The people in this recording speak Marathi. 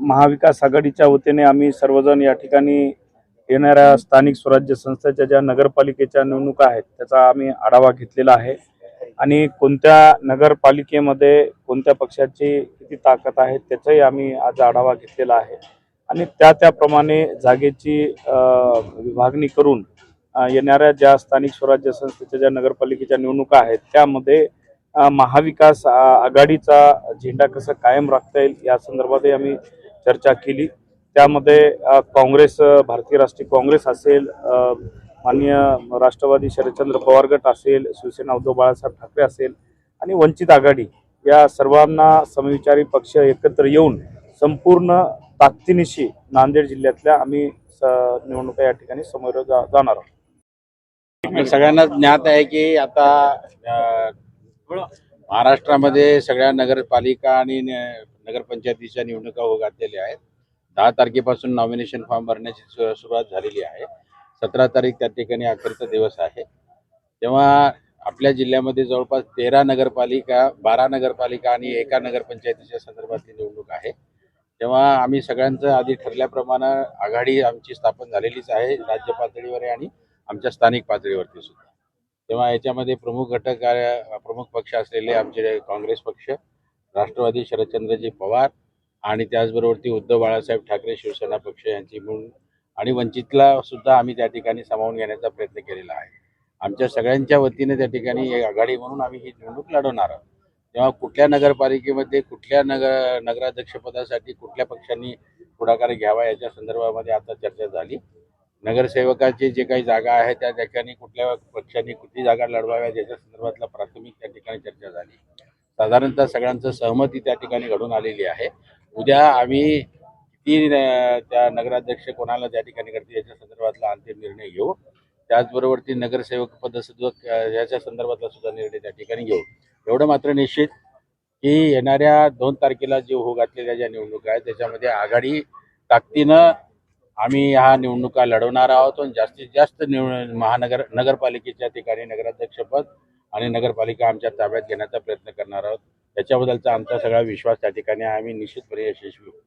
महाविकास आघाडीच्या वतीने आम्ही सर्वजण या ठिकाणी येणाऱ्या स्थानिक स्वराज्य संस्थेच्या ज्या नगरपालिकेच्या निवडणुका आहेत त्याचा आम्ही आढावा घेतलेला आहे. आणि कोणत्या नगरपालिकेमध्ये कोणत्या पक्षाची किती ताकद आहे त्याचाही आम्ही आज आढावा घेतलेला आहे. आणि त्या त्याप्रमाणे जागेची विभागणी करून येणाऱ्या ज्या स्थानिक स्वराज्य संस्थेच्या ज्या नगरपालिकेच्या निवडणुका आहेत त्यामध्ये महाविकास आघाडीचा झेंडा कसा कायम राखता येईल या संदर्भातही आम्ही चर्चा केली. त्यामध्ये काँग्रेस भारतीय राष्ट्रीय काँग्रेस असेल माननीय राष्ट्रवादी शरदचंद्र पवार गट असेल शिवसेना उद्धव बाळासाहेब ठाकरे असेल आणि वंचित आघाडी या सर्वांना समविचारी पक्ष एकत्र येऊन संपूर्ण ताकदीनिशी नांदेड जिल्ह्यातल्या आम्ही निवडणुका या ठिकाणी समोर जा- जाणार आहोत. सगळ्यांना ज्ञात आहे की आता महाराष्ट्रामध्ये सगळ्या नगरपालिका आणि नगरपंचायतीच्या निवडणुका होत घातलेल्या आहेत. दहा तारखेपासून नॉमिनेशन फॉर्म भरण्याची सुरुवात झालेली आहे. सतरा तारीख त्या ठिकाणी अखेरचा दिवस आहे. तेव्हा आपल्या जिल्ह्यामध्ये जवळपास तेरा नगरपालिका बारा नगरपालिका आणि एका नगरपंचायतीच्या संदर्भातली निवडणूक तेव्हा आम्ही सगळ्यांचं आधी ठरल्याप्रमाणे आघाडी आमची स्थापन झालेलीच आहे राज्य पातळीवर आणि आमच्या स्थानिक पातळीवरती सुद्धा. तेव्हा याच्यामध्ये प्रमुख घटक प्रमुख पक्ष असलेले आमचे काँग्रेस पक्ष राष्ट्रवादी शरदचंद्रजी पवार आणि त्याचबरोबर उद्धव बाळासाहेब ठाकरे शिवसेना पक्ष यांची मिळून आणि वंचितला सुद्धा आम्ही त्या ठिकाणी सामावून घेण्याचा प्रयत्न केलेला आहे. आमच्या सगळ्यांच्या वतीने त्या ठिकाणी एक आघाडी म्हणून आम्ही ही निवडणूक लढवणार आहोत. तेव्हा कुठल्या नगरपालिकेमध्ये कुठल्या नगर नगराध्यक्षपदासाठी कुठल्या पक्षांनी पुढाकार घ्यावा याच्या संदर्भामध्ये आता चर्चा झाली. नगरसेवकाची जे काही जागा आहे त्या ठिकाणी कुठल्या पक्षांनी कुठली जागा लढवाव्या याच्या संदर्भातला प्राथमिक त्या ठिकाणी चर्चा झाली. साधारणतः सगळ्यांचं सहमती त्या ठिकाणी घडून आलेली आहे. उद्या आम्ही किती त्या नगराध्यक्ष कोणाला त्या ठिकाणी करतील याच्या संदर्भातला अंतिम निर्णय घेऊ. त्याचबरोबर ती नगरसेवक पदसुद्धा याच्या संदर्भातला सुद्धा निर्णय त्या ठिकाणी घेऊ. एवढं मात्र निश्चित की येणाऱ्या दोन तारखेला जे हो घातलेल्या ज्या निवडणुका आहेत त्याच्यामध्ये आघाडी ताकदीनं आम्ही ह्या निवडणुका लढवणार आहोत आणि जास्तीत जास्त निवड महानगर नगरपालिकेच्या ठिकाणी नगराध्यक्षपद आणि नगरपालिका आमच्या ताब्यात घेण्याचा प्रयत्न करणार आहोत. त्याच्याबद्दलचा आमचा सगळा विश्वास त्या ठिकाणी आम्ही निश्चितपणे यशस्वी होऊ.